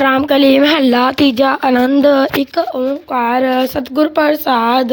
ਰਾਮ ਕਲੀ ਮਹੱਲਾ, ਤੀਜਾ ਆਨੰਦ, ਇੱਕ ਓੰਕਾਰ, ਸਤਿਗੁਰ ਪ੍ਰਸਾਦ।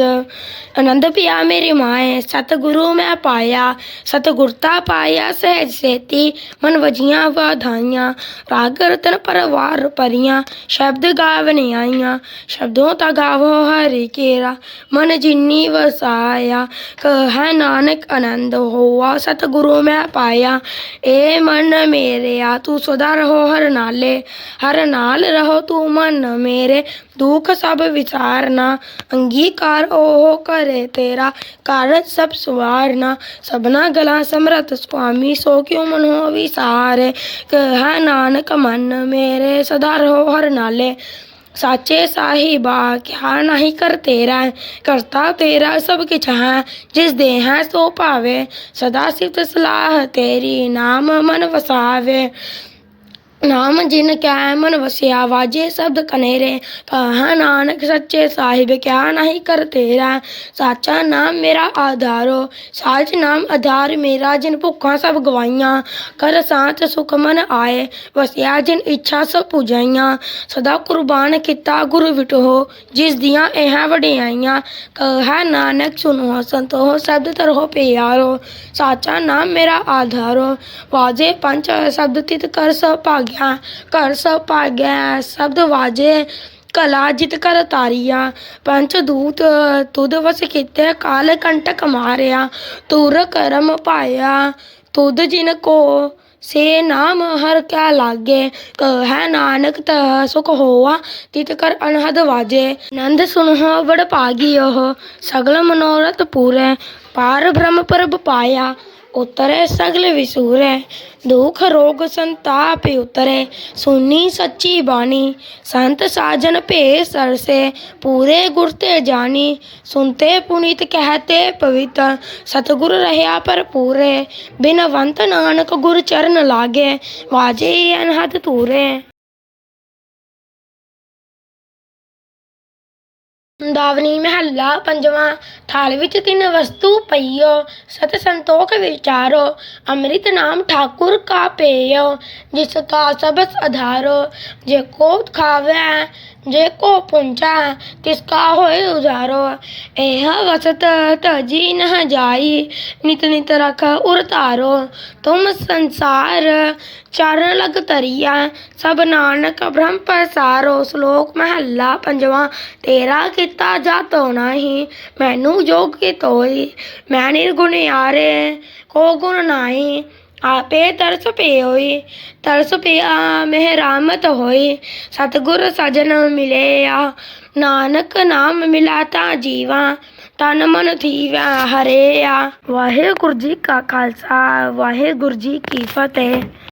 ਆਨੰਦ ਪਿਆ ਮੇਰੀ ਮਾਏ, ਸਤਿਗੁਰੂ ਮੈਂ ਪਾਇਆ ਸਤਿਗੁਰਤਾ ਪਾਇਆ ਸਹਿਜ ਸੇਤੀ, ਮਨ ਵਜੀਆਂ ਵਧਾਈਆਂ। ਰਾਗ ਰਤਨ ਪਰਵਾਰ ਪਰੀਆਂ, ਸ਼ਬਦ ਗਾਵਨ ਆਈਆਂ। ਸ਼ਬਦੋਂ ਤਾ ਗਾਵੋ ਹਰਿ ਕੇਰਾ, ਮਨ ਜਿਨੀ ਵਸਾਇਆ। ਕਹੈ ਨਾਨਕ ਆਨੰਦ ਹੋਆ, ਸਤਿਗੁਰੂ ਮੈਂ ਪਾਇਆ। ਏ ਮਨ ਮੇਰਿਆ, ਤੂੰ ਸਦਾ ਰਹੋ ਹਰ ਨਾਲੇ। ਹਰ ਨਾਲ ਰਹੋ, ਤੂੰ ਮਨ ਮੇਰੇ। ਦੁੱਖ ਸਭ ਵਿਚਾਰਨਾ, ਅੰਗੀਕਾਰ ਉਹ ਕਰੇ ਤੇਰਾ। ਕਾਰਜ ਸਭ ਸਵਾਰਨਾ, ਸਭਨਾ ਗਲਾ ਸਮਰਤ ਸੁਆਮੀ, ਸੋ ਕਿਉ ਮਨੋ ਵਿਸਾਰੇ? ਕਹੈ ਨਾਨਕ, ਮਨ ਮੇਰੇ, ਸਦਾ ਰਹੋ ਹਰ ਨਾਲੇ। ਸਾਚੇ ਸਾਹਿਬਾ ਕਿਆ ਨਹੀਂ ਕਰ ਤੇਰਾ, ਕਰਤਾ ਤੇਰਾ ਸਭ ਕਿਛ ਹੈ। ਜਿਸ ਦੇ ਹੈ ਸੋ ਭਾਵੇ, ਸਦਾ ਸਿਫਤ ਸਲਾਹ ਤੇਰੀ ਨਾਮ ਮਨ ਵਸਾਵੇ। ਨਾਮ ਜਿਨ ਕੈ ਮਨ ਵਸਿਆ, ਵਾਜੇ ਸ਼ਬਦ ਕਨੇਰੇ, ਕਹਾ ਨਾਨਕ ਸੱਚੇ ਸਾਹਿਬ, ਕਿਆ ਨਹੀਂ ਕਰ ਤੇਰਾ। ਸਾਚਾ ਨਾਮ ਮੇਰਾ ਆਧਾਰੋ, ਸਾਚ ਨਾਮ ਆਧਾਰ ਮੇਰਾ, ਜਿਨ ਭੁੱਖਾਂ ਸਭ ਗਵਾਈਆਂ। ਕਰ ਸਾਚ ਸੁਖ ਮਨ ਆਏ, ਵਸਿਆ ਜਿਨ ਇੱਛਾ ਸਭ ਪੁਜਾਈਆਂ। ਸਦਾ ਕੁਰਬਾਨ ਕੀਤਾ ਗੁਰੂ ਵਿਟੋ ਜਿਸ ਦੀਆਂ ਇਹ ਵਡਿਆਈਆਂ। ਕਹੈ ਨਾਨਕ ਸੁਨੋ ਸੰਤੋ ਸ਼ਬਦ ਤਰੋ ਪਿਆਰੋ। ਸਾਚਾ ਨਾਮ ਮੇਰਾ ਆਧਾਰੋ, ਵਾਜੇ ਪੰਜ ਸ਼ਬਦ ਤਿਤ ਕਰ ਸਭ ਭਾਗਿਆ ਘਰ ਸਭ ਭਾਗਿਆ ਸ਼ਬਦ ਵਾਜੇ ਕਲਾ ਜਿਤ ਕਰ ਤਾਰੀਆ। ਪੰਚ ਦੂਤ ਤੁਧ ਵਸ ਕੀਤੇ, ਕਾਲ ਕੰਟਕ ਮਾਰਿਆ। ਤੁਰ ਕਰਮ ਭਾਇਆ ਤੁਧ ਜਿਨ ਕੋ ਸੇ ਨਾਮ ਹਰ ਕੈ ਲਾਗੇ। ਕਹੈ ਨਾਨਕ ਤ ਸੁਖ ਹੋਆ, ਤਿਤ ਕਰ ਅਨਹਦ ਵਾਜੇ। ਨੰਦ ਸੁਨਹੁ ਬੜ ਭਾਗੀ ਉਹ, ਸਗਲ ਮਨੋਰਥ ਪੂਰੇ। ਪਾਰ ਬ੍ਰਹਮ ਪ੍ਰਭ ਪਾਇਆ, ਉਤਰੇ ਸਗਲ ਵਿਸੂਰੇ, ਦੁਖ ਰੋਗ ਸੰਤਾਪ ਉਤਰੇ ਸੁਨੀ ਸੱਚੀ ਬਾਣੀ, ਸੰਤ ਸਾਜਨ ਭੇ ਸਰਸੇ ਪੂਰੇ ਗੁਰ ਤੇ ਜਾਣੀ ਸੁਨਤੇ ਪੁਨੀਤ ਕਹਤੇ ਪਵਿੱਤਰ ਸਤਿਗੁਰ ਰਹਾ ਪਰ ਪੂਰੇ ਬਿਨਵੰਤ ਨਾਨਕ ਗੁਰ ਚਰਨ ਲਾਗੇ, ਵਾਜੇ ਅਨਹਦ ਤੂਰੇ ਦਾਵਨੀ ਮਹੱਲਾ ਪੰਜਵਾਂ, ਥਾਲ ਵਿੱਚ ਤਿੰਨ ਵਸਤੂ ਪਈਓ, ਸਤ ਸੰਤੋਖ ਵਿਚਾਰੋ, ਅੰਮ੍ਰਿਤ ਨਾਮ ਠਾਕੁਰ ਕਾ ਪੇਯੋ, ਜਿਸ ਕਾ ਸਬਸ ਅਧਾਰੋ, ਜੇ ਕੋ ਖਾਵੇ ਜੇ ਕੋ ਪੁੰਚਾ ਤਿਸ ਕਾ ਹੋਏ ਉਜਾਰੋ। ਇਹ ਵਸਤ ਤਜੀ ਨ ਜਾਈ, ਨਿਤ ਨਿਤ ਰਖ ਉਰ ਧਾਰੋ। ਤੁਮ ਚਰਨ ਲਗ ਤਰੀਆ ਸਭ ਨਾਨਕ ਬ੍ਰਹਮ ਪਸਾਰੋ। ਸ਼ਲੋਕ ਮਹੱਲਾ ਪੰਜਵਾਂ, ਤੇਰਾ ਕੀਤਾ ਜਾਤੋ ਨਹੀਂ, ਮੈਨੂੰ ਜੋਗ ਕੀ ਤੋਈ, ਮੈਂ ਨਿਰਗੁਣਿਆਰੇ ਕੋ ਗੁਣ ਨਾਹੀ। ਆਪੇ ਤਰਸ ਪੇ ਹੋਈ, ਤਰਸ ਪਿਆ ਮਹਿ ਰਾਮਤ ਹੋਈ। ਸਤਿਗੁਰ ਸਜਣ ਮਿਲਿਆ ਨਾਨਕ ਨਾਮ ਮਿਲਾ ਤਾਂ ਜੀਵਾ, ਤਨ ਮਨ ਥੀਵਾ ਹਰਿਆ ਵਾਹਿਗੁਰੂ ਜੀ ਕਾ ਖਾਲਸਾ, ਵਾਹਿਗੁਰੂ ਜੀ ਕੀ ਫਤਿਹ।